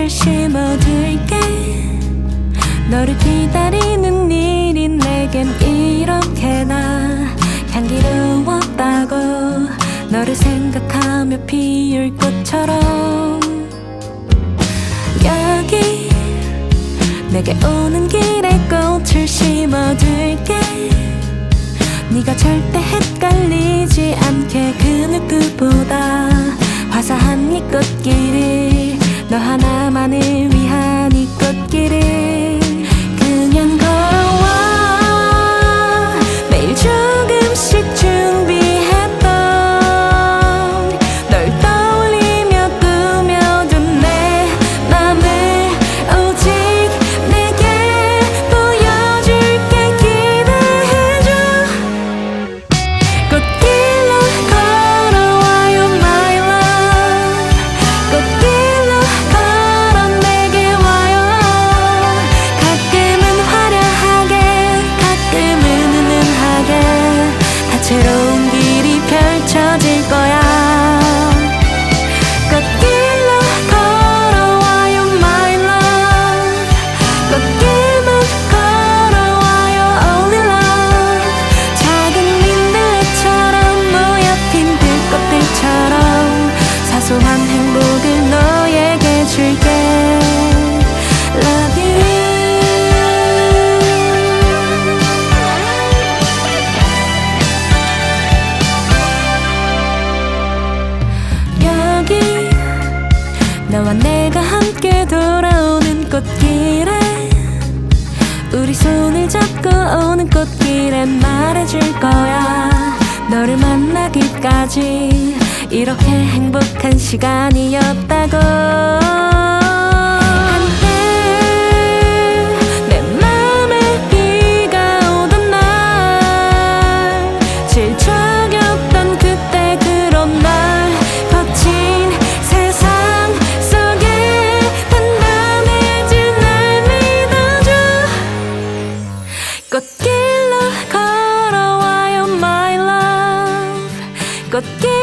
꽃을 심어둘게. 너를 기다리는 일이 내겐 이렇게나 향기로웠다고 너를 생각하며 피울 꽃처럼. 여기 내게 오는 길에 꽃을 심어둘게. 네가 절대 헷갈리지 않게 그 누구보다 화사한 이 꽃길을 너 하나 너와 내가 함께 돌아오는 꽃길에 우리 손을 잡고 오는 꽃길에 말해줄 거야. 너를 만나기까지 이렇게 행복한 시간이었다고 こつけ